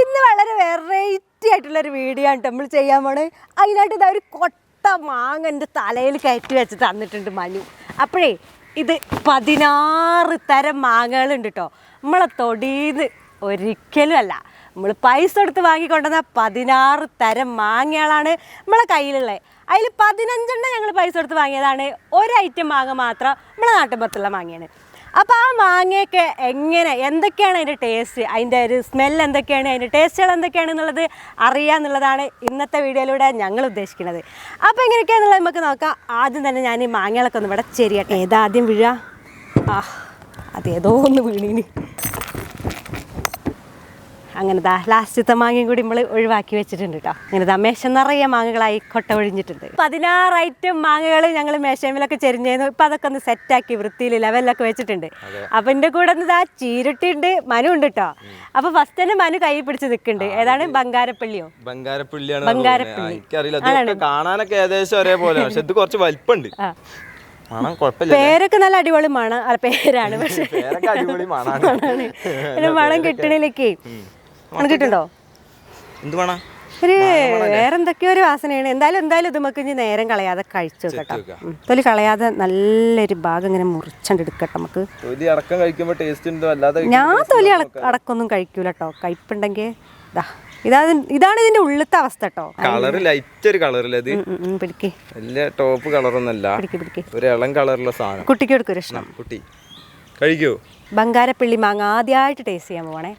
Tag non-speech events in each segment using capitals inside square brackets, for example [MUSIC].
ഇന്ന് വളരെ വെറൈറ്റി ആയിട്ടുള്ള ഒരു വീഡിയോ ആണ് നമ്മൾ ചെയ്യാൻ പോണേ. അതിനായിട്ട് ഇതാ ഒരു കൊട്ട മാങ്ങ എന്റെ തലയിൽ കയറ്റി വെച്ച് തന്നിട്ടുണ്ട് മനു. അപ്പോഴേ ഇത് പതിനാറ് തരം മാങ്ങകളുണ്ട് കേട്ടോ നമ്മളെ തൊടിയിന്ന് ഒരിക്കലും അല്ല. നമ്മൾ പൈസ കൊടുത്ത് വാങ്ങിക്കൊണ്ടുവന്ന പതിനാറ് തരം മാങ്ങകളാണ് നമ്മളെ കയ്യിലുള്ളത് അതിൽ പതിനഞ്ചെണ്ണം ഞങ്ങൾ പൈസ കൊടുത്ത് വാങ്ങിയതാണ്. ഒരു ഐറ്റം മാങ്ങ മാത്രം നമ്മളെ നാട്ടിൻപുറത്തുള്ള മാങ്ങയാണ്. അപ്പോൾ ആ മാങ്ങയൊക്കെ എങ്ങനെ എന്തൊക്കെയാണ് അതിന്റെ ടേസ്റ്റ് അതിന്റെ ഒരു സ്മെൽ എന്തൊക്കെയാണ്? അതിന്റെ ടേസ്റ്റുകൾ എന്തൊക്കെയാണ് എന്നുള്ളത് അറിയാന്നുള്ളതാണ് ഇന്നത്തെ വീഡിയോയിലൂടെ ഞങ്ങൾ ഉദ്ദേശിക്കുന്നത്. അപ്പോൾ എങ്ങനെയൊക്കെയാണെന്നുള്ളത് നമുക്ക് നോക്കാം. ആദ്യം തന്നെ ഞാൻ ഈ മാങ്ങകളൊക്കെ ഒന്ന് ഇവിടെ ചെരിയട്ടെ. ഏതാദ്യം വീഴുക? ആ അതേതോ ഒന്ന് വീണീന് അങ്ങനെ ദാ ലാസ്റ്റത്തെ മാങ്ങയും കൂടി നമ്മൾ ഒഴിവാക്കി വെച്ചിട്ടുണ്ട് കേട്ടോ അങ്ങനെ ദാ മേശ നിറയെ മാങ്ങകളായി കൊട്ട ഒഴിഞ്ഞിട്ടുണ്ട്. പതിനാറ് ഐറ്റം മാങ്ങകൾ ഞങ്ങൾ മേശമേലൊക്കെ ചെരിഞ്ഞായിരുന്നു ഇപ്പം അതൊക്കെ ഒന്ന് സെറ്റാക്കി വൃത്തിയിൽ ലെവലിലൊക്കെ വെച്ചിട്ടുണ്ട്. അപ്പം എന്റെ കൂടെ ഒന്ന് ഇതാ ചീരുട്ടിയുണ്ട് മനു ഉണ്ട് കേട്ടോ അപ്പം ഫസ്റ്റ് തന്നെ മനു കൈ പിടിച്ച് നിൽക്കുന്നുണ്ട് ഏതാണ്? ബംഗാരപ്പള്ളിയോ? ബംഗാരപ്പള്ളിയാണ് ബംഗാരപ്പള്ളി. എനിക്കറിയില്ല. കാണാനൊക്കെ ഏകദേശം ഒരേപോലെ. പക്ഷെ ഇത് കുറച്ച് വലിപ്പമുണ്ട് പേരൊക്കെ നല്ല അടിപൊളി [LAUGHS] മണം പേരാണ്. പക്ഷെ മണം കിട്ടണിലേക്ക് മണം കിട്ടുണ്ടോ എന്ത് വേണം? ഒരു ഒരു വാസനയാണ്. എന്തായാലും എന്തായാലും ഇത് നമുക്ക് ഇനി നേരം കളയാതെ കഴിച്ചു കേട്ടോ. തൊലി കളയാതെ നല്ലൊരു ഭാഗം ഇങ്ങനെ മുറിച്ചെടുക്കട്ടെ നമുക്ക്. തൊലി അടക്കം കഴിക്കുമ്പോൾ ടേസ്റ്റ് ഉണ്ടോ? അല്ലാതെ ഞാൻ തൊലി അട- അടക്കൊന്നും കഴിക്കൂല കേട്ടോ. കയ്പുണ്ടെങ്കിൽ ഇതാ ഇതാ ഇതാണ് ഇതിന്റെ ഉള്ളത്തെ അവസ്ഥ കേട്ടോ. കളറ് ലൈറ്റ് ഒരു കളറില്ല ഇത്? പിടിക്കേ. വലിയ ടോപ്പ് കളറൊന്നല്ല ഒരു ഇളം കളറുള്ള സാധനം. കുട്ടിക്ക് കൊടുക്കും കുട്ടി. കഴിക്കൂ. ബംഗാരപ്പിള്ളി മാങ്ങ ആദ്യമായിട്ട് ടേസ്റ്റ് ചെയ്യാൻ പോവാണേ.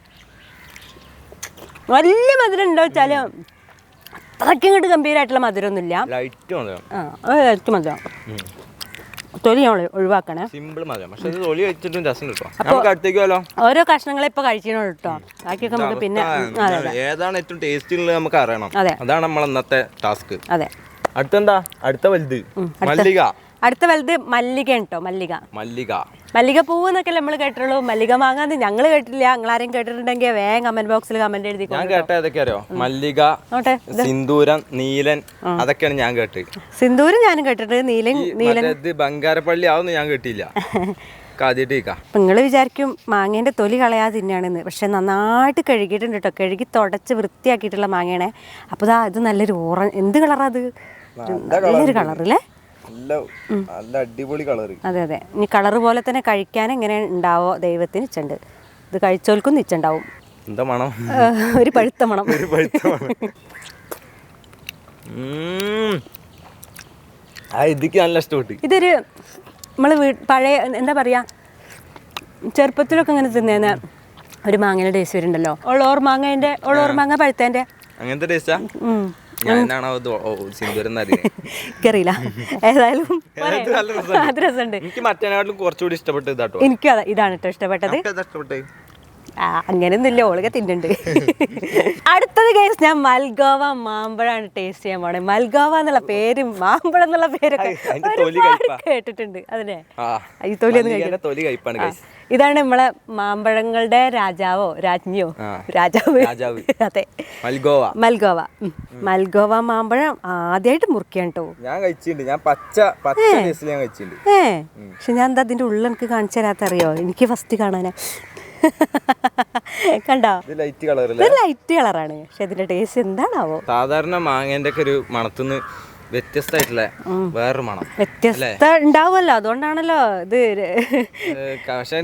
വലിയ മധുരം ഉണ്ടോ വെച്ചാലും അത്രയ്ക്കും ഇങ്ങോട്ട് ഗംഭീരമായിട്ടുള്ള മധുരമൊന്നുമില്ല. ലൈറ്റ് മധുരം തൊലി ഒഴിവാക്കണേ. സിമ്പിൾ മധുരം പക്ഷെ തൊലി വെച്ചിട്ടും രസം കിട്ടും. നമുക്ക് അടുത്തേക്ക് പോലോ ഓരോ കഷ്ണങ്ങളെ ഇപ്പൊ കഴിക്കണോ കേട്ടോ ബാക്കിയൊക്കെ നമുക്ക് പിന്നെ ഏതാണ് ഏറ്റവും ടേസ്റ്റി ഉള്ളത് നമുക്ക് അറിയണം. അതാണ് നമ്മൾ ഇന്നത്തെ ടാസ്ക് അതെ. അടുത്തെന്താ? അടുത്ത വലുത്. മല്ലിക. അടുത്ത വലുത് മല്ലിക കേട്ടോ മല്ലിക. മല്ലിക. മല്ലിക പൂവ് എന്നൊക്കെ നമ്മൾ കേട്ടുള്ളൂ മല്ലിക മാങ്ങാന്ന് ഞങ്ങൾ കേട്ടില്ല നിങ്ങൾ ആരെയും കേട്ടിട്ടുണ്ടെങ്കിൽ വേഗം കമന്റ് ബോക്സിൽ കമന്റ് എഴുതി ഞാൻ കേട്ട ഏതൊക്കെ അറിയോ മല്ലിക സിന്ദൂരം നീലൻ അതൊക്കെയാണ് ഞാൻ കേട്ടത്. സിന്ദൂരം ഞാനും കേട്ടിട്ടുണ്ട്. നീലൻ നീലൻ. ബംഗാരപ്പള്ളി അതൊന്നും ഞാൻ കേട്ടില്ല. [LAUGHS] നിങ്ങൾ വിചാരിക്കും മാങ്ങേന്റെ തൊലി കളയാതെ തന്നെയാണെന്ന്. പക്ഷെ നന്നായിട്ട് കഴുകിയിട്ടുണ്ട് കേട്ടോ കഴുകി തുടച്ച് വൃത്തിയാക്കിയിട്ടുള്ള മാങ്ങയാണേ. അപ്പോൾ ദാ ഇത് നല്ലൊരു ഓറഞ്ച് എന്ത് കളറാ അത്? നല്ലൊരു കളറല്ലേ? നല്ല നല്ല അടിപൊളി കളർ അതെ അതെ. ഇനി കളർ പോലെ തന്നെ കഴിക്കാൻ എങ്ങനെ ഉണ്ടാവോ ദൈവത്തിന് ഇച്ചുണ്ട് ഇത് കഴിച്ചോൽക്കും നിച്ചുണ്ടാവും എന്താ മണം? ഒരു പഴുത്ത മണം. ഒരു പഴുത്ത മണം. ഉം. ആ ഇതിക്ക് നല്ല ഇഷ്ടപ്പെട്ടു. ഇതൊരു നമ്മൾ പഴയ എന്താ പറയാ ചെറുപ്പത്തിലൊക്കെ ഇങ്ങനെ തിന്നേന്ന് ഒരു മാങ്ങയുടെ ടേസ്റ്റ് വരുന്നുണ്ടല്ലോ. ഉള്ളോർ മാങ്ങേന്റെ ഉള്ളോർ മാങ്ങ പഴുത്തേന്റെ. അങ്ങനത്തെ ടേസ്റ്റാ എനിക്കറിയില്ല. ഏതായാലും. അത് [LAUGHS] രസമുണ്ട്. എനിക്ക് മറ്റേനാട്ടിലും കുറച്ചുകൂടി ഇഷ്ടപ്പെട്ടത് എനിക്കും ഇതാണ് കേട്ടോ ഇഷ്ടപ്പെട്ടത്? അങ്ങനെയൊന്നുമില്ല ഓളൊക്കെ തിന്നുണ്ട് അടുത്തത് കേസ് ഞാൻ മൽഗോവ മാമ്പഴാണ് ടേസ്റ്റ് ചെയ്യാൻ പോണേ. മൽഗോവ എന്നുള്ള പേര് മാമ്പഴം എന്നുള്ള പേരൊക്കെ കേട്ടിട്ടുണ്ട്. അതിനെ. ഈ തൊലി ഒന്ന് ഇതാണ് നമ്മളെ മാമ്പഴങ്ങളുടെ രാജാവോ രാജ്ഞിയോ. രാജാവ്. അതെ. മൽഗോവ. മൽഗോവ. മൽഗോവ മാമ്പഴം ആദ്യമായിട്ട് മുറിക്കാൻ കേട്ടോ ഞാൻ കഴിച്ചിട്ടുണ്ട്. ഞാൻ പച്ച പച്ച ഞാൻ കഴിച്ചിട്ടുണ്ട്. ഏ. പക്ഷെ ഞാൻ എന്താ അതിന്റെ ഉള്ളിൽ എനിക്ക് കാണിച്ചു തരാത്തറിയോ എനിക്ക് ഫസ്റ്റ് കാണാനാ. കണ്ടോ? ഇത് ലൈറ്റ് കളർ ഇത് ലൈറ്റ് കളറാണ് പക്ഷെ ഇതിന്റെ ടേസ്റ്റ് എന്താണാവോ? സാധാരണ മാങ്ങേന്റെ ഒക്കെ ഒരു മണത്തുനിന്ന് വ്യത്യസ്തമായിട്ടുള്ള വേറൊരു മണം വ്യത്യസ്ത ഉണ്ടാവുമല്ലോ. അതുകൊണ്ടാണല്ലോ ഇത് പക്ഷെ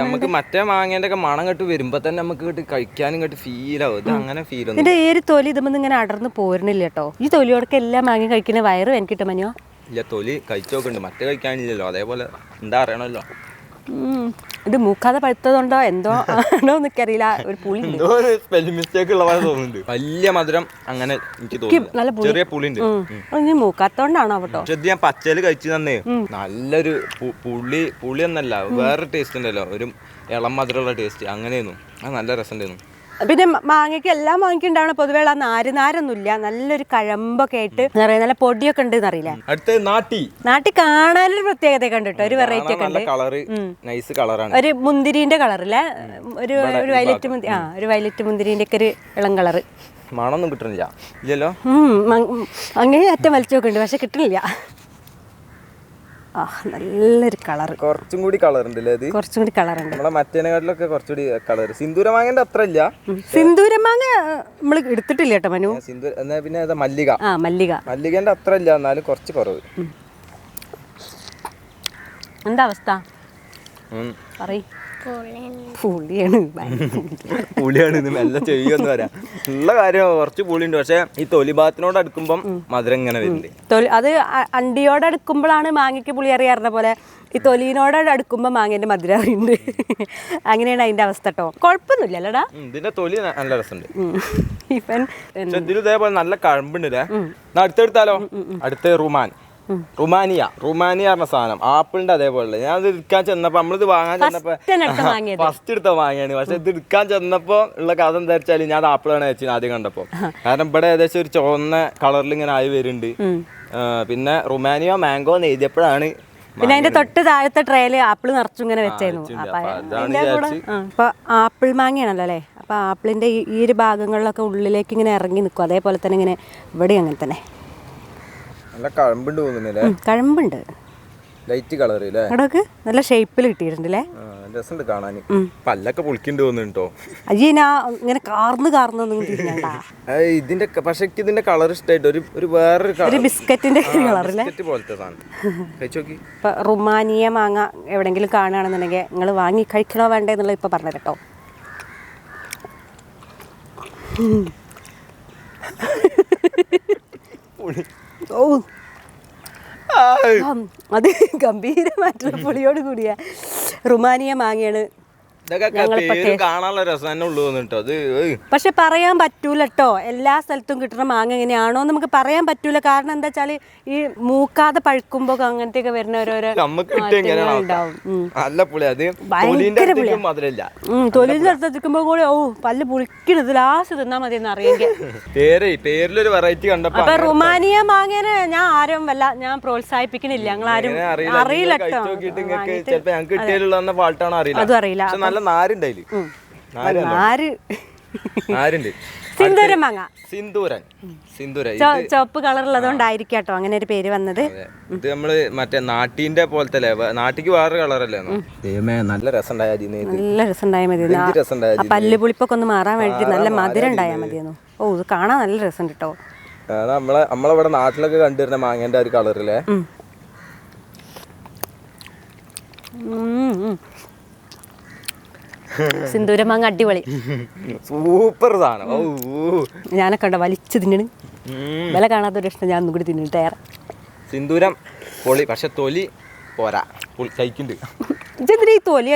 നമുക്ക് മറ്റേ മാങ്ങേന്റെ ഒക്കെ മണം കെട്ട് വരുമ്പോ തന്നെ നമുക്ക് ഇങ്ങോട്ട് കഴിക്കാനും ഇങ്ങോട്ട് ഫീലാവും ഇത് അങ്ങനെ ഫീൽ ഇതിന്റെ ഏത് തൊലി ഇതുമ്പോൾ ഇങ്ങനെ അടർന്ന് പോരുന്നില്ല കേട്ടോ. ഈ തൊലിയോടൊക്കെ എല്ലാ മാങ്ങയും കഴിക്കുന്ന വയറ് എനിക്ക് മനിയോ? ഇല്ല തൊലി കഴിച്ചു മറ്റേ കഴിക്കാനില്ലല്ലോ. അതേപോലെ എന്താ അറിയണല്ലോ ഉം. ഇത് മൂക്കാതെ പഴുത്തതുണ്ടോ? എന്തോ ആണോ എനിക്കറിയില്ല ഒരു പുളി ഉണ്ട് എന്തോ ഒരു സ്പെല്ലിംഗ് മിസ്റ്റേക്ക് ഉള്ള പോലെ തോന്നുന്നുണ്ട്. വലിയ മധുരം അങ്ങനെ എനിക്ക് നല്ല തോന്നുന്നു പുളി. ചെറിയ പുളി ഉണ്ട് ഇനി മൂക്കാത്തോണ്ടാണോ കേട്ടോ? ഇത് ഞാൻ പച്ചയിൽ കഴിച്ചു തന്നേ. നല്ലൊരു പുളി പുളി എന്നല്ല വേറെ ടേസ്റ്റ് ഉണ്ടല്ലോ. ഒരു ഇളം മധുരമുള്ള ടേസ്റ്റ് അങ്ങനെയായിരുന്നു. അത് നല്ല രസം ഉണ്ടായിരുന്നു പിന്നെ മാങ്ങയ്ക്ക് എല്ലാം മാങ്ങയ്ക്ക് ഉണ്ടാവണ പൊതുവേ ആ നാര് നാരൊന്നുമില്ല നല്ലൊരു കഴമ്പൊക്കെ ആയിട്ട് നിറയെ നല്ല പൊടിയൊക്കെ ഉണ്ട് എന്നറിയില്ല? അടുത്ത നാട്ടി. നാട്ടിൽ കാണാനൊരു പ്രത്യേകത കണ്ടിട്ടോ ഒരു വെറൈറ്റി ഒക്കെ ഉണ്ട്. കളറ് നൈസ് കളറാണ് ഒരു മുന്തിരിന്റെ കളറില്ലേ ഒരു ഒരു വയലറ്റ് മുന്തിരി ആ ഒരു വയലറ്റ് മുന്തിരിന്റെ ഒക്കെ ഒരു ഇളം കളറ് മണമൊന്നും കിട്ടണില്ല ഇല്ലല്ലോ? അങ്ങനെ അറ്റം വലിച്ചു നോക്കുന്നുണ്ട് പക്ഷെ കിട്ടണില്ല നല്ലൊരു കളർ. കുറച്ചും കൂടി കളർ ഉണ്ട് ഇത് കുറച്ചും കൂടി കളർ ഉണ്ട്. നമ്മളെ മറ്റേനെക്കാട്ടിലൊക്കെ കുറച്ചുകൂടി കളർ. സിന്ദൂരമാങ്ങന്റെ അത്ര ഇല്ല. സിന്ദൂരമാങ്ങ നമ്മൾ എടുത്തിട്ടില്ല കേട്ടോ മനു. സിന്ദൂര എന്നാ പിന്നെ മല്ലിക. ആ മല്ലിക. മല്ലികന്റെ അത്ര ഇല്ല എന്നാലും കുറച്ച് കുറവ്. എന്താ അവസ്ഥ? പറയ്. [LAUGHS] പുളിയാണ്. പുളിയാണ് ഇത് മെല്ലെ ചെയ്യുമെന്ന് പറയാം. ഉള്ള കാര്യം കുറച്ച് പുളിയുണ്ട് പക്ഷെ ഈ തൊലിഭാഗത്തിനോട് അടുക്കുമ്പം മധുരം ഇങ്ങനെ വരുന്നുണ്ട് അത് അണ്ടിയോട് അടുക്കുമ്പോഴാണ് മാങ്ങയ്ക്ക് പുളി അറിയാറുന്ന പോലെ. ഈ തൊലിനോട് അടുക്കുമ്പോൾ മാങ്ങേന്റെ മധുരം അറിയുന്നുണ്ട് [LAUGHS] അങ്ങനെയാണ് അതിന്റെ അവസ്ഥ കേട്ടോ കൊഴപ്പൊന്നുമില്ല ഇതിന്റെ തൊലി നല്ല രസമുണ്ട്. [LAUGHS] ഇവൻ ഇതിൽ ഇതേപോലെ നല്ല കഴമ്പുണ്ടല്ലേ അടുത്തെടുത്താലോ? അടുത്ത റുമാൻ. റുമാനിയ റുമാനിയ പറഞ്ഞ സാധനം. ആപ്പിളിന്റെ അതേപോലെ ഞാൻ ഇത് എടുക്കാൻ ചെന്നപ്പോ നമ്മളിത് വാങ്ങാൻ ചെന്നപ്പോ ഫസ്റ്റ് [LAUGHS] എടുത്ത് വാങ്ങിയാണ്. പക്ഷെ ഇത് എടുക്കാൻ ചെന്നപ്പോ ഉള്ള കഥ എന്താ വെച്ചാൽ ഞാൻ ആപ്പിളാണ് വെച്ചത് ആദ്യം കണ്ടപ്പോ. കാരണം ഇവിടെ ഏകദേശം ഒരു ചുവന്ന കളറിൽ ഇങ്ങനെ ആയി വരുന്നുണ്ട്. പിന്നെ റുമാനിയ മാംഗോ എന്ന് എഴുതിയപ്പോഴാണ് പിന്നെ അതിന്റെ തൊട്ട് താഴത്തെ ട്രേൽ ആപ്പിൾ നിറച്ചു ഇങ്ങനെ വെച്ചായിരുന്നു. അപ്പൊ ആപ്പിൾ മാങ്ങയാണല്ലോ അല്ലേ? അപ്പൊ ആപ്പിളിന്റെ ഈ ഈ ഒരു ഭാഗങ്ങളിലൊക്കെ ഉള്ളിലേക്ക് ഇങ്ങനെ ഇറങ്ങി നിൽക്കും അതേപോലെ തന്നെ ഇങ്ങനെ ഇവിടെ അങ്ങനെ തന്നെ. നല്ല കഴമ്പുണ്ട് തോന്നുന്നില്ലേ കഴമ്പുണ്ട്. ലൈറ്റ് കളർ അവിടെയൊക്കെ നല്ല ഷേപ്പിൽ കിട്ടിയിട്ടുണ്ട് അല്ലേ ആ, രസമുണ്ട് കാണാൻ പല്ലൊക്കെ പൊളിക്കുന്നുണ്ട് തോന്നുന്നുണ്ടോ അയ്യനാ ഇങ്ങനെ കാർന്ന് കാർന്നൊന്നും തിരിഞ്ഞണ്ട [LAUGHS] ഇതിന്റെ പക്ഷെ ഇതിന്റെ കളർ ഇഷ്ടമായിട്ട് ഒരു ഒരു വേറൊരു ഒരു ബിസ്ക്കറ്റിന്റെ കളറല്ലേ പോലത്തെ സാധനം. റുമാനിയ മാങ്ങ എവിടെങ്കിലും കാണുകയാണെന്നുണ്ടെങ്കിൽ നിങ്ങൾ വാങ്ങി കഴിക്കണോ വേണ്ടേ എന്നുള്ളത് ഇപ്പൊ പറഞ്ഞു കേട്ടോ. ഓ. ആം, അത് ഗംഭീരമായിട്ടുള്ള പുളിയോട് കൂടിയ റുമാനിയ മാങ്ങയാണ് കാണാനുള്ള രസം തന്നെ ഉള്ളു തോന്നിട്ടോ അത്. പക്ഷെ പറയാൻ പറ്റൂല കേട്ടോ എല്ലാ സ്ഥലത്തും കിട്ടുന്ന മാങ്ങ എങ്ങനെയാണോ നമുക്ക് പറയാൻ പറ്റൂല. കാരണം എന്താ വെച്ചാൽ ഈ മൂക്കാതെ പഴുക്കുമ്പോ അങ്ങനത്തെ ഒക്കെ വരുന്ന ഓരോരോ. നല്ല പുളി അത് ഭയങ്കര തൊലിന്റെ കൂടെ ഓ പല്ല് പുളിക്കണത് ലാസ്റ്റ് തിന്നാ മതി എന്ന് വെറൈറ്റി കണ്ടപ്പോ അപ്പൊ റുമാനിയ മാങ്ങേനെ ഞാൻ ആരും വല്ല ഞാൻ പ്രോത്സാഹിപ്പിക്കണില്ല. ഞങ്ങൾ ആരും അറിയില്ല? അറിയില്ല. കേട്ടോ അതും നല്ല നാരുണ്ട് അതിൽ നാര് നാരുണ്ട്. [LAUGHS] സിന്ദൂരം മാങ്ങ. സിന്ദൂരൻ. സിന്ദൂര. ചോ- ചുവപ്പ് കളറുള്ളതുകൊണ്ടായിരിക്കും കേട്ടോ അങ്ങനെ ഒരു പേര് വന്നത്. ഇത് നമ്മൾ മറ്റേ നാട്ടിന്റെ പോലത്തെ അല്ലേ? നാട്ടിക്ക് വേറെ കളറല്ലേ ദൈവമേ നല്ല രസം നല്ല രസം മതി. രസം പല്ല് പുളിപ്പൊക്കെ ഒന്ന് മാറാൻ വേണ്ടി നല്ല മധുരം ഉണ്ടായാൽ മതിയെന്നു. ഓ ഇത് കാണാൻ നല്ല രസം കേട്ടോ. നമ്മളെ നമ്മളിവിടെ നാട്ടിലൊക്കെ കണ്ടുവരുന്ന മാങ്ങേന്റെ ഒരു കളറില്ലേ? സിന്ദൂരം മാങ്ങ അടിപൊളി. സൂപ്പർ സാധനം. ഞാനൊക്കെ ഉണ്ടോ വലിച്ചു തിന്നണ്. വില കാണാത്തൊരു ഇഷ്ടം ഞാൻ ഒന്നും കൂടി തിന്നിട്ട് ഏറെ. സിന്ദൂരം പൊളി. പക്ഷെ തൊലി പോരാ. കഴിക്കുന്നുണ്ട് ഈ തൊലി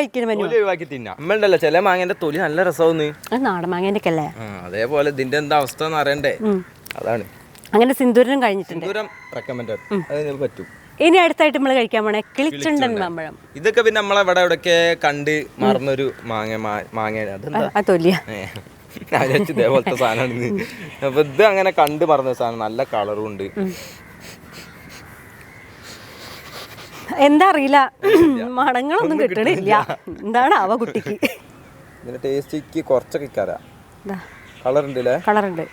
ഒഴിവാക്കി തിന്നാം. നമ്മളുണ്ടല്ലോ ചില മാങ്ങേന്റെ തൊലി നല്ല രസമാണ് നാടൻ മാങ്ങേന്റെ ഒക്കെ അല്ലേ അതേപോലെ ഇതിന്റെ എന്താ അവസ്ഥ എന്ന് അറിയണ്ടേ അതാണ്. അങ്ങനെ സിന്ദൂരം കഴിഞ്ഞിട്ടുണ്ട്. സിന്ദൂരം റെക്കമെൻഡ് പറ്റും. ഇനി അടുത്തായിട്ട് നമ്മൾ കഴിക്കാൻ പോണേ കിളിച്ചുണ്ടൻ മാമ്പഴം. ഇതൊക്കെ പിന്നെ നമ്മളെ ഇവിടെ എവിടെയൊക്കെ കണ്ട് മറന്നൊരു മാങ്ങ മാങ്ങ ഞാൻ ഇതേപോലത്തെ സാധനമാണ് അപ്പൊ ഇത് അങ്ങനെ കണ്ട് മറന്ന സാധനം. നല്ല കളറും ഉണ്ട്. എന്താ അറിയില്ല. മണങ്ങളൊന്നും കിട്ടണില്ല. എന്താണ് അവ കുട്ടിക്ക്? ഇതിന്റെ ടേസ്റ്റിക്ക് കുറച്ചൊക്കെ കളറുണ്ട് കളറുണ്ട്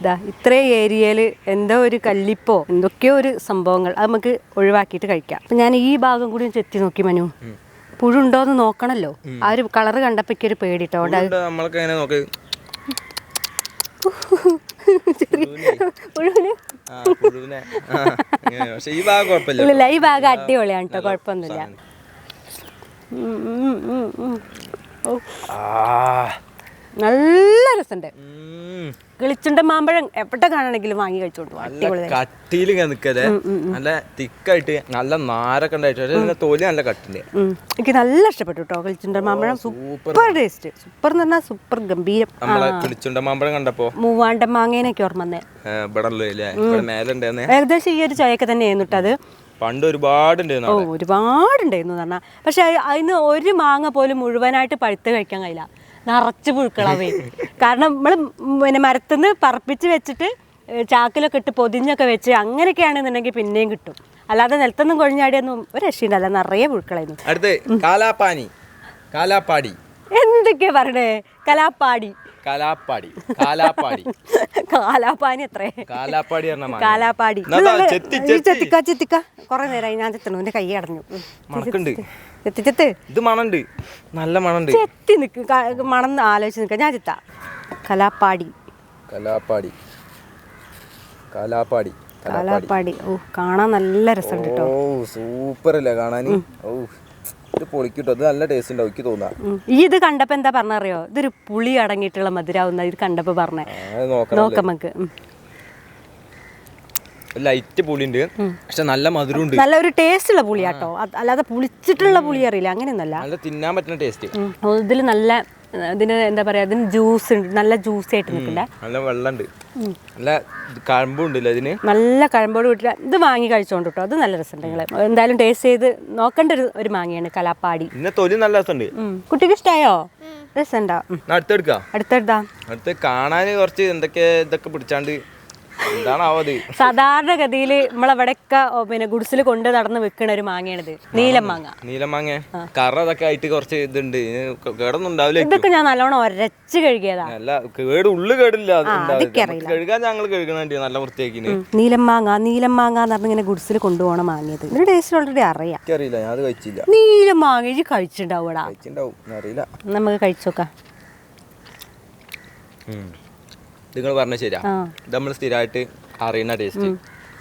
ഇതാ ഇത്രയും ഏരിയയിൽ എന്തോ ഒരു കല്ലിപ്പോ എന്തൊക്കെയോ ഒരു സംഭവങ്ങൾ അത് നമുക്ക് ഒഴിവാക്കിയിട്ട് കഴിക്കാം. അപ്പം ഞാൻ ഈ ഭാഗം കൂടി ഒന്ന് ചെത്തി നോക്കി മനു. പുഴുണ്ടോ എന്ന് നോക്കണല്ലോ. ആ ഒരു കളറ് കണ്ടപ്പോ ഒരു പേടിട്ടോ ഇല്ല ഈ ഭാഗം അടിപൊളിയാണ് കേട്ടോ കുഴപ്പമൊന്നുമില്ല. നല്ല രസമുണ്ട്. കിളിച്ചുണ്ട മാമ്പഴം എവിടെ കാണണമെങ്കിലും വാങ്ങി കഴിച്ചോണ്ട് കട്ടിയിൽ ഇങ്ങനെ നിക്കല്ലേ? നല്ല തിക്കായിട്ട് നല്ല നാരൊക്കെ ഉണ്ടായിട്ട് തോലി നല്ല കട്ടിണ്ട്. ഉം. എനിക്ക് നല്ല ഇഷ്ടപ്പെട്ടു കേട്ടോ കിളിച്ചുണ്ട മാമ്പഴം. Super taste. സൂപ്പർ എന്ന് പറഞ്ഞാൽ സൂപ്പർ ഗംഭീരം. കിളിച്ചുണ്ട മാമ്പഴം കണ്ടപ്പോ? മൂവാണ്ട മാങ്ങേനൊക്കെ ഓർമ്മ ഏകദേശം ഈ ഒരു ചൊയൊക്കെ തന്നെയായിരുന്നു കേട്ടോ അത്. പണ്ട് ഒരുപാട് ഒരുപാടുണ്ടായിരുന്നു പറഞ്ഞാൽ പക്ഷെ അതിന് ഒരു മാങ്ങ പോലും മുഴുവനായിട്ട് പഴുത്ത് കഴിക്കാൻ കഴിയില്ല. നിറച്ച് പുഴുക്കളാവേ കാരണം നമ്മൾ പിന്നെ മരത്തുനിന്ന് പറപ്പിച്ച് വെച്ചിട്ട് ചാക്കിലൊക്കെ ഇട്ട് പൊതിഞ്ഞൊക്കെ വെച്ച് അങ്ങനെയൊക്കെയാണെന്നുണ്ടെങ്കിൽ പിന്നെയും കിട്ടും. അല്ലാതെ നിലത്തൊന്നും കൊഴിഞ്ഞാടിയൊന്നും ഒരു രക്ഷയുണ്ടല്ല നിറയെ പുഴുക്കളായിരുന്നു. അടുത്ത് കാലാപ്പാനി കാലാപ്പാടി. എന്തൊക്കെയാ പറയണേ? കലാപ്പാടി. കാലാപ്പാടി കാലാപ്പാടി. കാലാപ്പാനി എത്രേ? കാലാപ്പാടി പറഞ്ഞ. കാലാപ്പാടി. ചെത്തിക്ക ചെത്തിക്ക. കൊറേ നേരമായി ഞാൻ ചെത്തണു. എന്റെ കൈ അടഞ്ഞു. മണക്കുണ്ട്. ചെത്തി ഇത് മണണ്ട്. നല്ല മണണ്ട്. ചെത്തി നിൽക്കും മണന്ന് മണം ആലോചിച്ച് നിൽക്കാം ഞാൻ ചെത്താ. കലാപ്പാടി. കലാപ്പാടി. കലാപ്പാടി. കലാപ്പാടി. ഓ കാണാൻ നല്ല രസമുണ്ട് കേട്ടോ ഓ സൂപ്പർ അല്ലേ കാണാൻ ഓ ഇത് പൊളിക്കൂട്ടോ. ഇത് നല്ല ടേസ്റ്റ് ഉണ്ടാവും എനിക്ക് തോന്നാ. ഈ ഇത് കണ്ടപ്പോ എന്താ പറഞ്ഞറിയോ? ഇതൊരു പുളി അടങ്ങിയിട്ടുള്ള മധുരാവുന്ന ഇത് കണ്ടപ്പോ പറഞ്ഞേ. അത് നോക്കാം നമുക്ക്. ലൈറ്റ് പുളിയുണ്ട്. പക്ഷെ നല്ല മധുരമുണ്ട്. നല്ല ഒരു ടേസ്റ്റ് ഉള്ള പുളിയാട്ടോ. അല്ലാതെ പുളിച്ചിട്ടുള്ള പുളി അറിയില്ല അങ്ങനെയൊന്നല്ല നല്ല തിന്നാൻ പറ്റുന്ന ടേസ്റ്റ് ഇതിൽ നല്ല ഇതിന് എന്താ പറയാ ഇതിന് ജ്യൂസ് ഉണ്ട്. നല്ല ജ്യൂസ് ആയിട്ട് നിൽക്കണ്ടേ നല്ല വെള്ളമുണ്ട്. നല്ല കഴമ്പുണ്ടല്ലോ ഇതിന്. നല്ല കഴമ്പോട് വീട്ടിൽ ഇത് വാങ്ങി കഴിച്ചോണ്ട് കേട്ടോ. അത് നല്ല രസമുണ്ട് നിങ്ങൾ എന്തായാലും ടേസ്റ്റ് ചെയ്ത് നോക്കേണ്ട ഒരു ഒരു മാങ്ങയാണ് കലാപ്പാടി. പിന്നെ തൊലി നല്ല രസമുണ്ട്. കുട്ടിക്ക് ഇഷ്ടായോ? രസമുണ്ടോ? അടുത്തെടുക്കാം അടുത്തെടുത്താ? അടുത്ത് കാണാൻ കുറച്ച് എന്തൊക്കെ ഇതൊക്കെ പിടിച്ചാണ്ട് സാധാരണഗതിയിൽ നമ്മളവിടെയൊക്കെ പിന്നെ ഗുഡ്സിൽ കൊണ്ട് നടന്ന് വെക്കണ ഒരു മാങ്ങയാണിത്. നീലമാങ്ങ നീലമാങ്ങ കറ അതൊക്കെ ആയിട്ട് കുറച്ച് ഇതുണ്ട്. കേടൊന്നും ഉണ്ടാവില്ല ഇതൊക്കെ ഞാൻ നല്ലോണം ഒരച്ച് കഴുകിയതാ. കേട് ഉള്ളു കേടില്ല. കഴുകാൻ ഞങ്ങൾ കഴുകണ നല്ല വൃത്തിയാക്കി നീലമാങ്ങ നീലമാങ്ങ എന്ന് പറഞ്ഞ ഇങ്ങനെ ഗുഡ്സിൽ കൊണ്ടുപോകണം മാങ്ങിയത്. ഇതിന്റെ ടേസ്റ്റ് ഓൾറെഡി അറിയാം. എനിക്കറിയില്ല ഞാൻ അത് കഴിച്ചില്ല. നീലമാങ്ങ കഴിച്ചിട്ടുണ്ടാവൂടാ കഴിച്ചിണ്ടാവും അറിയില്ല. നമുക്ക് കഴിച്ചോക്കാം. നിങ്ങൾ പറഞ്ഞ ശരിയാ. ഇത് നമ്മൾ സ്ഥിരമായിട്ട് അറിയുന്ന ടേസ്റ്റ്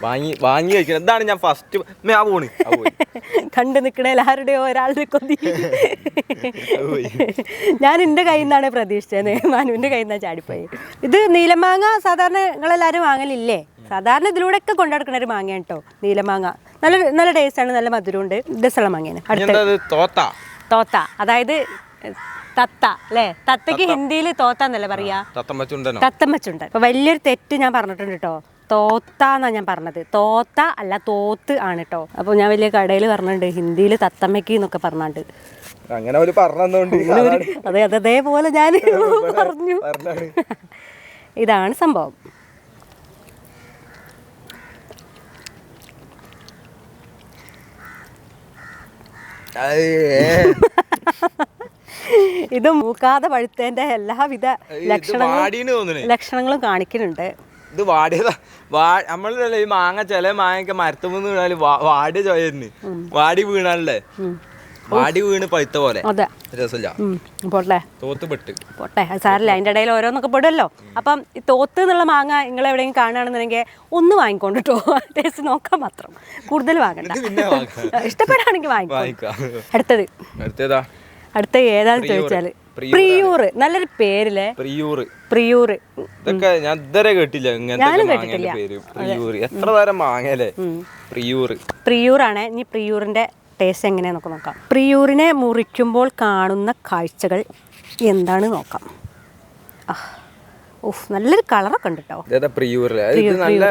വാങ്ങി വാങ്ങി കഴിക്കണം. എന്താണ് ഞാൻ ഫസ്റ്റ് ആ പോണ്. [LAUGHS] കണ്ടു നിൽക്കണേൽ ആരുടെയോ ഒരാളുടെ കൊതി [LAUGHS] ഞാൻ എന്റെ കയ്യിൽ നിന്നാണ് പ്രതീക്ഷിച്ചത്. മാനുവിന്റെ കയ്യിൽ നിന്നാണ് ചാടിപ്പോയി. ഇത് നീലമാങ്ങ സാധാരണ നിങ്ങളെല്ലാവരും വാങ്ങലില്ലേ? സാധാരണ ഇതിലൂടെ ഒക്കെ കൊണ്ടുനടക്കണ ഒരു മാങ്ങ കേട്ടോ നീലമാങ്ങ. നല്ല നല്ല ടേസ്റ്റ് ആണ് നല്ല മധുരമുണ്ട്. രസമുള്ള മാങ്ങയാണ്. തോത്ത. തോത്ത. അതായത് തത്ത അല്ലേ? തത്തക്ക് ഹിന്ദിയിൽ തോത്ത എന്നല്ലേ പറയാ തത്തമ്മച്ചുണ്ട്. അപ്പൊ വലിയൊരു തെറ്റ് ഞാൻ പറഞ്ഞിട്ടുണ്ട് കേട്ടോ തോത്ത എന്നാ ഞാൻ പറഞ്ഞത്. തോത്ത അല്ല തോത്ത് ആണ് കേട്ടോ അപ്പൊ ഞാൻ വലിയ കടയിൽ പറഞ്ഞിട്ടുണ്ട് ഹിന്ദിയിൽ തത്തമ്മയ്ക്ക് എന്നൊക്കെ പറഞ്ഞാണ്ട്. അങ്ങനെ അവർ പറഞ്ഞതുകൊണ്ട് അതെ അതെ അതേപോലെ ഞാൻ [LAUGHS] പറഞ്ഞു. ഇതാണ് സംഭവം. ഇത് മൂക്കാതെ പഴുത്തേന്റെ എല്ലാവിധ ലക്ഷണങ്ങളും ലക്ഷണങ്ങളും കാണിക്കുന്നുണ്ട്. ഇത് വാടിയതാ. വാ നമ്മളല്ലേ ഈ മാങ്ങ ചില മാങ്ങയൊക്കെ മരത്തുമെന്ന് വീണാൽ വാടി വാടിയ ചോയന്ന് വാടി വീണാലല്ലേ? വാടി വീണ് പഴുത്ത പോലെ. പോട്ടെ. തോത്ത് പെട്ട്. പോട്ടെ അത് സാറില്ല അതിന്റെ ഇടയിൽ ഓരോന്നൊക്കെ പെടുമല്ലോ അപ്പം ഈ തോത്ത് എന്നുള്ള മാങ്ങ നിങ്ങൾ എവിടെയെങ്കിലും കാണുകയാണെന്നുണ്ടെങ്കിൽ ഒന്ന് വാങ്ങിക്കൊണ്ട് കേട്ടോ [LAUGHS] ടേസ്റ്റ് നോക്കാൻ മാത്രം. കൂടുതൽ വാങ്ങണ്ട. ഇഷ്ടപ്പെടാണെങ്കിൽ. ഇഷ്ടപ്പെടുകയാണെങ്കിൽ വാങ്ങിക്കാം. അടുത്തത്. അടുത്തേതാ. അടുത്ത ഏതാന്ന് ചോദിച്ചാൽ. പ്രിയൂർ പ്രിയൂർ നല്ലൊരു പേരില്ലേ? പ്രിയൂറ്. പ്രിയൂർ ഇതൊക്കെ ഞാൻ ഇതുവരെ കേട്ടില്ല. ഇങ്ങനത്തെ പേര്. പ്രിയൂറ്. എത്ര തരം പ്രിയൂർ പ്രിയൂറ്. പ്രിയൂറാണ്. ഇനി പ്രിയൂറിന്റെ ടേസ്റ്റ് എങ്ങനെയാണെന്നൊക്കെ നോക്കാം. പ്രിയൂറിനെ മുറിക്കുമ്പോൾ കാണുന്ന കാഴ്ചകൾ എന്താണ് നോക്കാം. ഓഹ് നല്ലൊരു കളറൊക്കെ ഉണ്ട് കേട്ടോ ഇത് നല്ല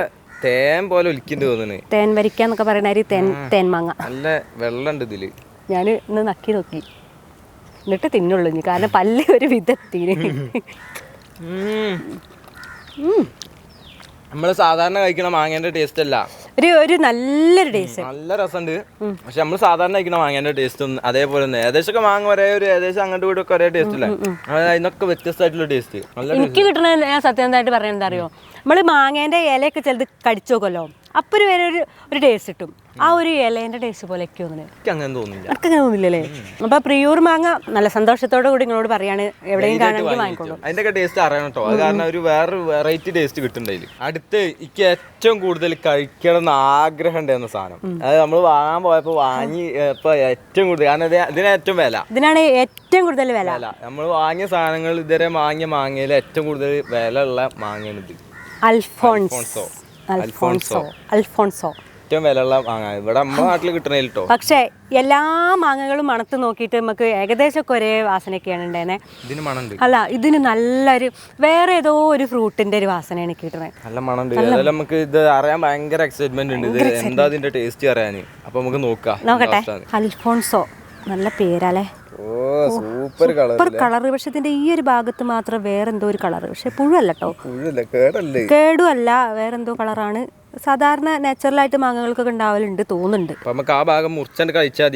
തേൻ പോലെ ഒലിക്കുന്നു തോന്നുന്നു. തേൻ വരിക്കാന്നൊക്കെ പറയുന്ന തേൻ തേൻ മാങ്ങ നല്ല വെള്ളമുണ്ട് ഇതിൽ. ഞാൻ ഇന്ന് നക്കി നോക്കി. എന്നിട്ട് തിന്നുള്ളൂ ഇനി. കാരണം പല്ല് ഒരു വിധത്തിന് നമ്മൾ സാധാരണ കഴിക്കണ മാങ്ങേന്റെ ടേസ്റ്റ് അല്ല. ഒരു ഒരു നല്ലൊരു ടേസ്റ്റ് നല്ല രസമുണ്ട് പക്ഷെ നമ്മൾ സാധാരണ കഴിക്കണ മാങ്ങേന്റെ ടേസ്റ്റ് ഒന്നും അതേപോലെ തന്നെ. ഏകദേശം ഒക്കെ മാങ്ങ ഒരേ ഒരു ഏകദേശം അങ്ങോട്ട് ഇങ്ങോട്ടും ഒരേ ടേസ്റ്റ് അല്ലേ? അതിനൊക്കെ വ്യത്യസ്തമായിട്ടുള്ള ടേസ്റ്റ് നല്ല എനിക്ക് കിട്ടണ ഞാൻ സത്യസന്ധമായിട്ട് പറയുന്നത് എന്താ അറിയോ? നമ്മൾ മാങ്ങേന്റെ ഇലയൊക്കെ ചിലത് കടിച്ചു നോക്കുമല്ലോ വരെ ഒരു വേറെ ഒരു ഒരു ടേസ്റ്റ് കിട്ടും. ആ ഒരു ഇലേന്റെ ടേസ്റ്റ് പോലെ ഒക്കെ തോന്നുന്നു അങ്ങനെ എനിക്കങ്ങനെ തോന്നില്ലല്ലേ അപ്പൊ പ്രിയൂർ മാങ്ങ നല്ല സന്തോഷത്തോടെ കൂടി നിങ്ങളോട് പറയാണ് എവിടെയും കാണണമെങ്കിൽ വാങ്ങിക്കോളൂ. അതിന്റെ ടേസ്റ്റ് അറിയണം കേട്ടോ അത് കാരണം ഒരു വേറൊരു വെറൈറ്റി ടേസ്റ്റ് കിട്ടുന്നുണ്ടായിൽ അടുത്ത് എനിക്ക് ഏറ്റവും കൂടുതൽ കഴിക്കണം എന്ന് ആഗ്രഹം ഉണ്ടായിരുന്ന സാധനം. അത് നമ്മൾ വാങ്ങാൻ പോയപ്പോ വാങ്ങി ഇപ്പൊ ഏറ്റവും കൂടുതൽ കാരണം ഇത് ഇതിന് ഏറ്റവും വില. ഇതിനാണ് ഏറ്റവും കൂടുതൽ വില. വില. നമ്മൾ വാങ്ങിയ സാധനങ്ങൾ ഇതുവരെ വാങ്ങിയ മാങ്ങയിൽ ഏറ്റവും കൂടുതൽ വില ഉള്ള മാങ്ങയാണ് ഇത് അൽഫോൺസ്. അൽഫോൺസോ. അൽഫോൺസോ. ഏറ്റവും വില ഉള്ള മാങ്ങ. ഇവിടെ നമ്മുടെ നാട്ടിൽ കിട്ടണേൽ കേട്ടോ പക്ഷേ എല്ലാ മാങ്ങകളും മണത്ത് നോക്കിയിട്ട് നമുക്ക് ഏകദേശം ഏകദേശമൊക്കെ ഒരേ വാസനയൊക്കെയാണ് ഉണ്ടായിരുന്നെ. ഇതിന് മണമുണ്ട്. അല്ല ഇതിന് നല്ലൊരു വേറെ ഏതോ ഒരു ഫ്രൂട്ടിന്റെ ഒരു വാസനയാണ് കിട്ടുന്നത് നല്ല മണമുണ്ട്. ഏതായാലും നമുക്ക് ഇത് അറിയാൻ ഭയങ്കര എക്സൈറ്റ്മെന്റ് ഉണ്ട്. ഇത് എന്താ ഇതിന്റെ ടേസ്റ്റ് അറിയാൻ അപ്പൊ നമുക്ക് നോക്കാം. നോക്കട്ടെ. അൽഫോൺസോ. നല്ല പേരല്ലേ? സൂപ്പർ കളർ പക്ഷെ ഇതിന്റെ ഈ ഒരു ഭാഗത്ത് മാത്രം വേറെന്തോ ഒരു കളർ പക്ഷെ പുഴുവല്ല കേട്ടോ പുഴല്ല കേടല്ലേ? കേടും അല്ല വേറെന്തോ കളറാണ് സാധാരണ നാച്ചുറലായിട്ട് മാങ്ങകൾക്കൊക്കെ ഉണ്ടാവലുണ്ട് തോന്നുന്നുണ്ട്. നമുക്ക് ആ ഭാഗം മുറിച്ചണ്ട് കഴിച്ചാൽ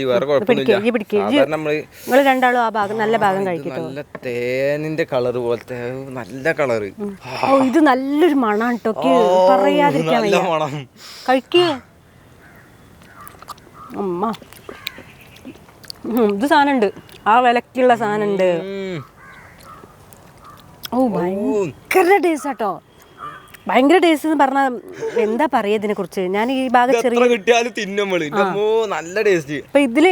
നിങ്ങൾ രണ്ടാളും ആ ഭാഗം നല്ല ഭാഗം കഴിക്കട്ടോ നല്ല തേനിന്റെ കളർ പോലത്തെ നല്ല കളർ ഇത് നല്ലൊരു മണാണ് കേട്ടോ പറയാതിരിക്കാൻ കഴിക്കുക അമ്മ ഇത് സാധനമുണ്ട് ആ വിലക്കുള്ള സാധനമുണ്ട്. ഉം. ഓ ഭയങ്കര ടേസ്റ്റ് ആട്ടോ. ഭയങ്കര ടേസ്റ്റ് എന്ന് പറഞ്ഞാൽ എന്താ പറയാ ഇതിനെ കുറിച്ച് ഞാൻ ഈ ഭാഗം ചെറിയ എത്ര കിട്ടിയാലും തിന്നും നമ്മൾ ഇതമ്മോ, നല്ല ടേസ്റ്റ് ഇപ്പൊ ഇതിൽ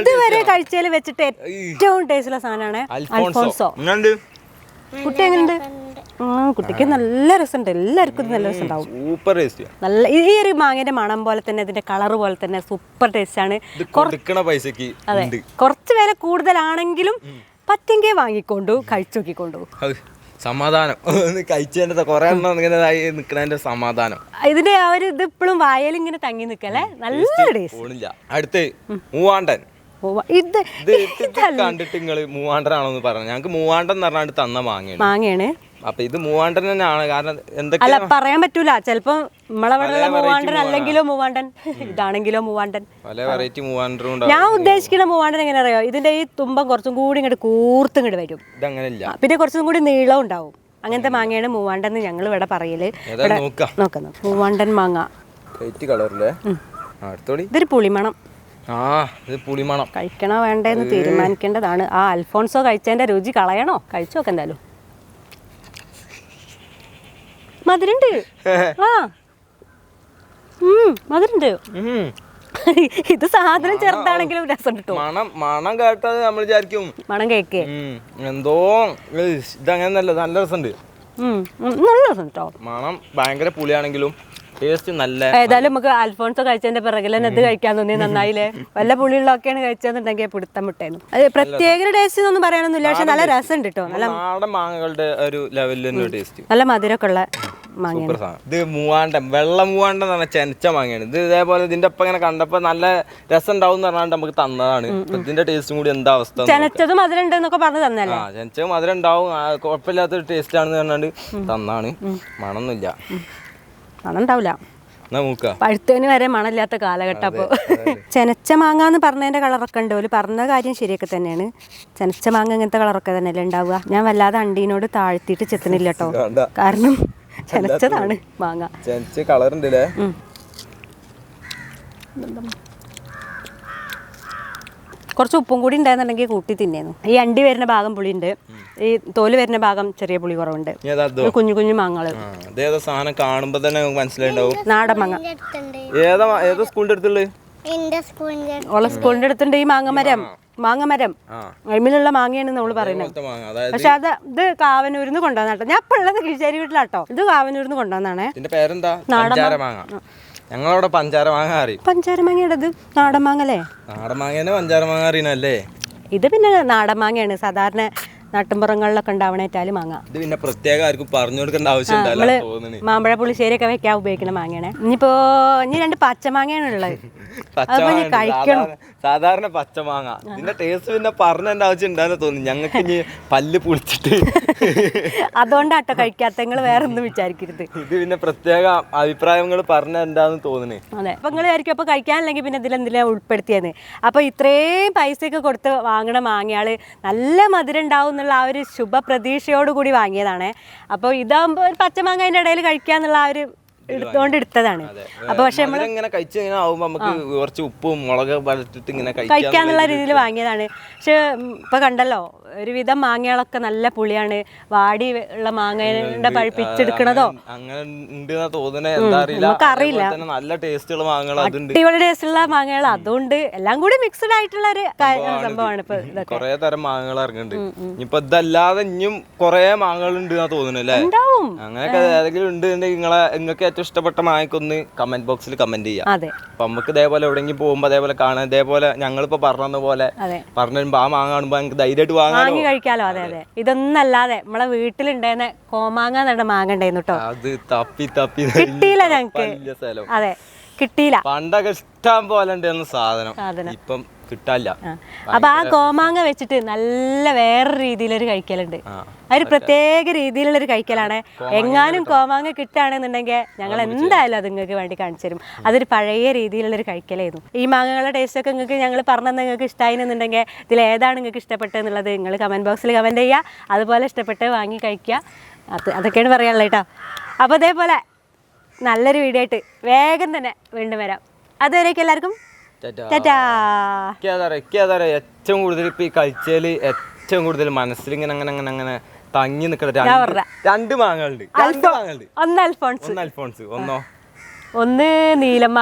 ഇതുവരെ കഴിച്ചതിൽ വെച്ചിട്ട് ഏറ്റവും ടേസ്റ്റുള്ള സാധനമാണ് അൽഫോൺസോ. എങ്ങനുണ്ട് കുട്ടി എങ്ങനെയുണ്ട്? കുട്ടിക്ക് നല്ല രസമുണ്ട്. എല്ലാവർക്കും ഇത് നല്ല രസമുണ്ടാവും. സൂപ്പർ ടേസ്റ്റ് നല്ല ഈ ഒരു മാങ്ങേന്റെ മണം പോലെ തന്നെ ഇതിന്റെ കളർ പോലെ തന്നെ സൂപ്പർ ടേസ്റ്റ് ആണ്. പൈസക്ക് അതെ. കുറച്ച് വില കൂടുതലാണെങ്കിലും പറ്റെങ്കിൽ വാങ്ങിക്കൊണ്ടു കഴിച്ചു നോക്കിക്കൊണ്ടു. അത് സമാധാനം. കഴിച്ചതിന്റെ കൊറേ എണ്ണം ഇങ്ങനെ നിക്കണതിന്റെ സമാധാനം. ഇതിന്റെ ആ ഒരു ഇത് ഇപ്പോഴും വായയിൽ ഇങ്ങനെ തങ്ങി നിക്കല്ലേ? നല്ല ടേസ്റ്റ് അടുത്ത് മൂവാണ്ടൻ. ഇത് കണ്ടിട്ട് നിങ്ങൾ മൂവാണ്ടനാണോന്ന് പറഞ്ഞു. ഞങ്ങക്ക് മൂവാണ്ടൻ പറഞ്ഞാണ്ട് തന്ന മാങ്ങയാണ്. മാങ്ങയാണ്. അപ്പൊ ഇത് മൂവാണ്ടൻ തന്നെയാണ്. കാരണം അല്ല എന്തൊക്കെ പറയാൻ പറ്റൂല. ചിലപ്പോ നമ്മളവിടെ മൂവാണ്ടൻ അല്ലെങ്കിലോ മൂവാണ്ടൻ. ഇതാണെങ്കിലോ മൂവാണ്ടൻ. പല വെറൈറ്റി മൂവാണ്ടനും ഞാൻ ഉദ്ദേശിക്കുന്ന മൂവാണ്ടൻ എങ്ങനെ അറിയോ ഇതിന്റെ ഈ തുമ്പം കുറച്ചും കൂടി ഇങ്ങോട്ട് കൂർത്തും ഇങ്ങോട്ട് വരും. ഇതങ്ങനെ ഇല്ല പിന്നെ കുറച്ചും കൂടി നീളം ഉണ്ടാവും. അങ്ങനത്തെ മാങ്ങയാണ് മൂവാണ്ടൻ എന്ന് ഞങ്ങൾ ഇവിടെ പറയൽ. നോക്കാം. മൂവാണ്ടൻ മാങ്ങ. കളറില്ലേ ഇതൊരു പുളിമണം. ആ ഇത് പുളിമണം. കഴിക്കണോ വേണ്ടേന്ന് തീരുമാനിക്കേണ്ടതാണ്. ആ അൽഫോൺസോ കഴിച്ചതിന്റെ രുചി കളയണോ? കഴിച്ചു നോക്ക എന്തായാലും മധുരണ്ട്. ആ. മധുരണ്ട്. ഇത് സാധനം ചെറുതാണെങ്കിലും രസം കിട്ടും. മണം മണം കേട്ടാൽ നമ്മൾ വിചാരിക്കും. മണം കേക്ക്. എന്തോ ഇതങ്ങനെ നല്ല നല്ല രസമുണ്ട്. നല്ല രസം കേട്ടോ. മണം ഭയങ്കര പുളിയാണെങ്കിലും ടേസ്റ്റ് നല്ല. ഏതായാലും നമുക്ക് അൽഫോൺസോ കഴിച്ചതിന്റെ പിറകിൽ തന്നെ ഇത് കഴിക്കാൻ തോന്നി നന്നായില്ലേ? വല്ല പുളിയുള്ളൊക്കെയാണ് കഴിച്ചതെന്നുണ്ടെങ്കിൽ പിടുത്തം വിട്ടേനും അത് പ്രത്യേക ടേസ്റ്റ് ഒന്നും പറയാനൊന്നുമില്ല പക്ഷെ നല്ല രസം ഉണ്ട് കേട്ടോ. നല്ല മാങ്ങകളുടെ ഒരു ലെവലിൽ നല്ല മധുരമൊക്കെ ഉള്ള മാങ്ങ ഇത് മൂവാണ്ടം വെള്ള മൂവാണ്ടം എന്ന് പറഞ്ഞാൽ ചെനച്ച മാങ്ങയാണ്. ഇത് ഇതേപോലെ ഇതിന്റെ ഒപ്പം ഇങ്ങനെ കണ്ടപ്പോ നല്ല രസം ഉണ്ടാവും എന്ന് പറഞ്ഞാണ്ട് നമുക്ക് തന്നതാണ്. ഇതിന്റെ ടേസ്റ്റും കൂടി എന്താ അവസ്ഥ ചെനച്ചത് മധുരം പറഞ്ഞു തന്നല്ലേ? ആ ചെനച്ച മധുരം ഉണ്ടാവും കുഴപ്പമില്ലാത്തൊരു ടേസ്റ്റ് ആണെന്ന് പറഞ്ഞാണ്ട് തന്നാണ്. മണമൊന്നുമില്ല. മണം ഉണ്ടാവില്ല പഴുത്തതിന് വരെ മണമില്ലാത്ത കാലഘട്ടം അപ്പോൾ ചെനച്ച മാങ്ങ എന്ന് പറഞ്ഞതിന്റെ കളറൊക്കെ ഉണ്ട്. ഒരു പറഞ്ഞ കാര്യം ശരിയൊക്കെ തന്നെയാണ്. ചെനച്ച മാങ്ങ ഇങ്ങനത്തെ കളറൊക്കെ തന്നെയല്ലേ ഉണ്ടാവുക. ഞാൻ വല്ലാതെ അണ്ടീനോട് താഴ്ത്തിയിട്ട് ചെത്തണില്ല കേട്ടോ കാരണം [LAUGHS] ചെനച്ചതാണ് മാങ്ങ. ചെനച്ച കളർ ഉണ്ടല്ലേ. കുറച്ച് ഉപ്പും കൂടി ഉണ്ടായിരുന്നുണ്ടെങ്കിൽ കൂട്ടി തിന്നേന്നു ഈ അണ്ടി വരുന്ന ഭാഗം പുളിയുണ്ട്. ഈ തോൽ വരുന്ന ഭാഗം ചെറിയ പുളി കുറവുണ്ട്. കുഞ്ഞു കുഞ്ഞു മാങ്ങൾ സാധനം കാണുമ്പോ തന്നെ മനസ്സിലായിണ്ടാവും. നാടൻ മാങ്ങ. ഏതാ ഏതാ സ്കൂളിന്റെ അടുത്തുള്ളത്? ഓളെ സ്കൂളിന്റെ അടുത്തുണ്ട് ഈ മാങ്ങമരം. മാങ്ങമരം. ആ. അഴിമിലുള്ള മാങ്ങയാണ് നമ്മൾ പറയുന്നത് അതായത് പക്ഷെ അത് ഇത് കാവനൂരിന്ന് കൊണ്ടുവന്നാട്ടോ ഞാൻ ഇപ്പൊ ഉള്ളത് കിഴിശ്ശേരി വീട്ടിലാട്ടോ. ഇത് കാവനൂരിന്ന് കൊണ്ടുവന്നാണേ. പേരെന്താ? പഞ്ചാര മാങ്ങ. ഞങ്ങളവിടെ പഞ്ചാര മാങ്ങ അറിയും പഞ്ചാര മാങ്ങയുടെ ഇത് നാടൻ മാങ്ങല്ലേ നാടൻ മാങ്ങ പഞ്ചാര മാങ്ങ അറിയണല്ലേ ഇത് പിന്നെ നാടൻ മാങ്ങയാണ്. സാധാരണ നാട്ടിൻപുറങ്ങളിലൊക്കെ ഉണ്ടാവണേറ്റാലും മാങ്ങ. ഇത് പിന്നെ പ്രത്യേകം ആർക്കും പറഞ്ഞു കൊടുക്കേണ്ട ആവശ്യം മാമ്പഴ പുളിശ്ശേരിയൊക്കെ വെക്കാൻ ഉപയോഗിക്കണ മാങ്ങയാണ്. ഇനിയിപ്പോ ഇനി രണ്ട് പച്ചമാങ്ങയാണ് ഉള്ളത്. [LAUGHS] സാധാരണ പച്ചമാങ്ങ ഇതിന്റെ ടേസ്റ്റ് പിന്നെ പറഞ്ഞതിന്റെ ആവശ്യം ഉണ്ടാകുന്ന തോന്നുന്നു. ഞങ്ങൾക്ക് ഇനി പല്ല് പുളിച്ചിട്ട്. [LAUGHS] അതുകൊണ്ടാട്ടോ കഴിക്കാത്ത നിങ്ങൾ വേറെ ഒന്നും വിചാരിക്കരുത്. ഇത് പിന്നെ പ്രത്യേക അഭിപ്രായങ്ങൾ പറഞ്ഞെന്താന്ന് തോന്നുന്നു അതെ. അപ്പൊ നിങ്ങൾ വിചാരിക്കും അപ്പൊ കഴിക്കാനില്ലെങ്കിൽ പിന്നെ ഇതിലെന്തിനാ ഉൾപ്പെടുത്തിയെന്ന്. അപ്പൊ ഇത്രയും പൈസയൊക്കെ കൊടുത്ത് വാങ്ങണ മാങ്ങയാൾ നല്ല മധുരം ഉണ്ടാവും എന്നുള്ള ആ ഒരു ശുഭ കൂടി വാങ്ങിയതാണ്. അപ്പോൾ ഇതാകുമ്പോൾ ഒരു പച്ചമാങ്ങ അതിന്റെ ഇടയിൽ കഴിക്കുക എന്നുള്ള ആ ഒരു എടുത്തുകൊണ്ട് എടുത്തതാണ് അപ്പൊ പക്ഷെ നമ്മൾ ഇങ്ങനെ കഴിച്ച് ഇങ്ങനെ ആവുമ്പോ നമുക്ക് കുറച്ച് ഉപ്പും മുളക് വളർത്തിട്ട് ഇങ്ങനെ കഴിക്കാം കഴിക്കാന്നുള്ള രീതിയിൽ വാങ്ങിയതാണ്. പക്ഷെ ഇപ്പൊ കണ്ടല്ലോ ഒരുവിധം മാങ്ങകളൊക്കെ നല്ല പുളിയാണ്. വാടി ഉള്ള മാങ്ങയുടെ പഴുപ്പിച്ചെടുക്കണതോ? അങ്ങനെ ഉണ്ട് തോന്നുന്നത് എന്താ അറിയില്ല. നമുക്കറിയില്ല. നല്ല ടേസ്റ്റുള്ള മാങ്ങകൾ അടിപൊളി ടേസ്റ്റുള്ള മാങ്ങകൾ അതുകൊണ്ട് എല്ലാം കൂടി മിക്സഡ് ആയിട്ടുള്ള ഒരു സംഭവമാണ് ഇപ്പൊ കുറെ തരം മാങ്ങകൾ ഇറങ്ങുന്നുണ്ട്. ഇനിയിപ്പൊ ഇതല്ലാതെ ഇനിയും കൊറേ മാങ്ങകൾ ഉണ്ട് തോന്നുന്നു അല്ലേ? ഉണ്ടാവും. അങ്ങനെയൊക്കെ ഏതെങ്കിലും ഉണ്ട് നിങ്ങളെ നിങ്ങൾക്ക് ഏറ്റവും ഇഷ്ടപ്പെട്ട മായക്കൊന്ന് കമന്റ് ബോക്സിൽ കമന്റ് ചെയ്യാം. അതെ. അപ്പൊ നമുക്ക് ഇതേപോലെ എവിടെയെങ്കിലും പോകുമ്പോ അതേപോലെ കാണാൻ ഇതേപോലെ ഞങ്ങളിപ്പോ പറഞ്ഞ പോലെ അതെ. പറഞ്ഞു വരുമ്പോ ആ മാങ്ങ കാണുമ്പോ നമുക്ക് ധൈര്യമായിട്ട് വാങ്ങാലോ? വാങ്ങി കഴിക്കാലോ അതെ അതെ. ഇതൊന്നല്ലാതെ നമ്മളെ വീട്ടിലുണ്ടായിരുന്ന കോമാങ്ങ എന്ന മാങ്ങ ഉണ്ടായിരുന്നു കേട്ടോ അത് തപ്പി തപ്പി കിട്ടിയില്ല ഞങ്ങക്ക്. വലിയ സ്ഥലം. അതെ കിട്ടിയില്ല. പണ്ടൊക്കെ ഇഷ്ടം പോലെ ഉണ്ടായിരുന്ന സാധനം. സാധനം. ഇപ്പം കിട്ടാനില്ല ആ. അപ്പൊ ആ കോമാങ്ങ വെച്ചിട്ട് നല്ല വേറെ രീതിയിലൊരു കഴിക്കലുണ്ട്. ഒരു പ്രത്യേക പ്രത്യേക രീതിയിലുള്ളൊരു കഴിക്കലാണ്. എങ്ങാനും കോമാങ്ങ കിട്ടുകയാണെന്നുണ്ടെങ്കിൽ ഞങ്ങൾ എന്തായാലും അത് നിങ്ങൾക്ക് വേണ്ടി കാണിച്ചു തരും. അതൊരു പഴയ രീതിയിലുള്ളൊരു കഴിക്കലായിരുന്നു. ഈ മാങ്ങകളുടെ ടേസ്റ്റ് ഒക്കെ നിങ്ങൾക്ക് ഞങ്ങൾ പറഞ്ഞത് നിങ്ങൾക്ക് ഇഷ്ടമായിരുന്നുണ്ടെങ്കിൽ ഇതിൽ ഏതാണ് നിങ്ങൾക്ക് ഇഷ്ടപ്പെട്ടതെന്നുള്ളത് നിങ്ങൾ കമന്റ് ബോക്സിൽ കമന്റ് ചെയ്യുക. അതുപോലെ ഇഷ്ടപ്പെട്ട് വാങ്ങി കഴിക്കുക. അത് അതൊക്കെയാണ് പറയാനുള്ളത് കേട്ടോ. അപ്പോൾ അതേപോലെ നല്ലൊരു വീഡിയോ ആയിട്ട് വേഗം തന്നെ വീണ്ടും വരാം. അതുവരേക്കും എല്ലാവർക്കും ഏറ്റവും കൂടുതൽ ഇപ്പൊ ഈ കഴിച്ചതിൽ ഏറ്റവും കൂടുതൽ മനസ്സിൽ ഇങ്ങനെ അങ്ങനെ അങ്ങനെ അങ്ങനെ തങ്ങി നിൽക്കുന്ന ഞാൻ രണ്ട് മാങ്ങകളുണ്ട്. ഒന്ന് അൽഫോൺസ്. ഒന്ന് അൽഫോൺസ്. ഒന്നോ? ഒന്ന് നീലം?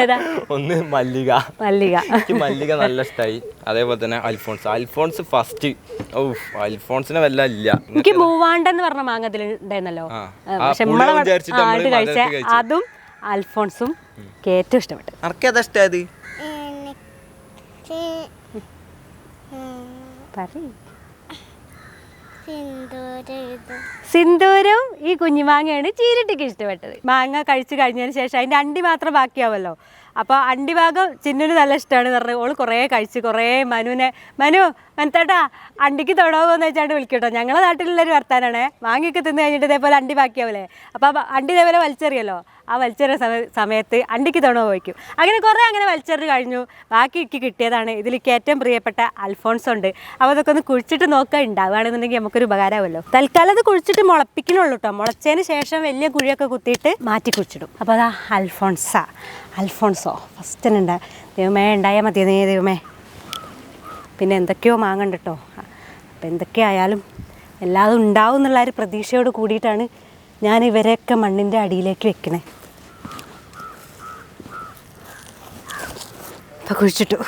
ഏതാ? ഒന്ന് മല്ലിക. മല്ലിക. എനിക്ക് മല്ലിക നല്ല ഇഷ്ടമായി അതേപോലെ തന്നെ അൽഫോൺസ്. അൽഫോൺസ് ഫസ്റ്റ് ഓ അൽഫോൺസിനെ വല്ല ഇല്ല. എനിക്ക് മൂവാണ്ടെന്ന് പറഞ്ഞ മാങ്ങ അതിൽ ഉണ്ടായിരുന്നല്ലോ. അതും അൽഫോൺസും എനിക്ക് ഏറ്റവും ഇഷ്ടപ്പെട്ടു അനക്കേതാ ഇഷ്ടമായത്. സിന്ദൂരം. ഈ കുഞ്ഞുമാങ്ങയാണ് ചീരട്ടിക്ക് ഇഷ്ടപ്പെട്ടത്. മാങ്ങ കഴിച്ചു കഴിഞ്ഞതിന് ശേഷം അതിന്റെ അണ്ടി മാത്രം ബാക്കിയാവല്ലോ. അപ്പോൾ അണ്ടി ഭാഗം ചിന്നുന് നല്ല ഇഷ്ടമാണ് പറഞ്ഞത് ഓൾ കുറേ കഴിച്ച് കുറേ മനുവിനെ മനു മനത്തേട്ടാ അണ്ടിക്ക് തൊടാവോന്ന് വെച്ചാണ്ട് വിളിക്കട്ടോ. ഞങ്ങളെ നാട്ടിലുള്ളൊരു വർത്താനാണ്. വാങ്ങിയൊക്കെ തിന്ന് കഴിഞ്ഞിട്ട് ഇതേപോലെ അണ്ടി ബാക്കിയാവില്ലേ അപ്പോൾ അണ്ടി ഇതേപോലെ വലിച്ചെറിയല്ലോ ആ വലിച്ചെറിയ സമയ സമയത്ത് അണ്ടിക്ക് തൊണ പോയിക്കും. അങ്ങനെ കുറേ അങ്ങനെ വലിച്ചെറി കഴിഞ്ഞു. ബാക്കി എനിക്ക് കിട്ടിയതാണ്. ഇതിലേക്ക് ഏറ്റവും പ്രിയപ്പെട്ട അൽഫോൺസ് ഉണ്ട്. അപ്പോൾ അതൊക്കെ ഒന്ന് കുഴിച്ചിട്ട് നോക്കുക ഉണ്ടാവുകയാണെന്നുണ്ടെങ്കിൽ നമുക്കൊരു ഉപകാരമല്ലോ തൽക്കാലം അത് കുഴിച്ചിട്ട് മുളപ്പിക്കണുള്ളൂ കേട്ടോ മുളച്ചതിന് ശേഷം വലിയ കുഴിയൊക്കെ കുത്തിയിട്ട് മാറ്റി കുഴിച്ചിടും. അപ്പോൾ അതാ അൽഫോൺസ. അൽഫോൺസോ? ഫസ്റ്റ് തന്നെ ഉണ്ടാ. ദൈവമേ ഉണ്ടായാൽ മതി നീ ദൈവമേ. പിന്നെ എന്തൊക്കെയോ മാങ്ങണ്ട് കേട്ടോ അപ്പം എന്തൊക്കെയായാലും എല്ലാതും ഉണ്ടാവും എന്നുള്ള ഒരു പ്രതീക്ഷയോട് കൂടിയിട്ടാണ് ഞാൻ ഇവരെയൊക്കെ മണ്ണിന്റെ അടിയിലേക്ക് വെക്കണേ. അപ്പോൾ കുഴിച്ചിട്ടു.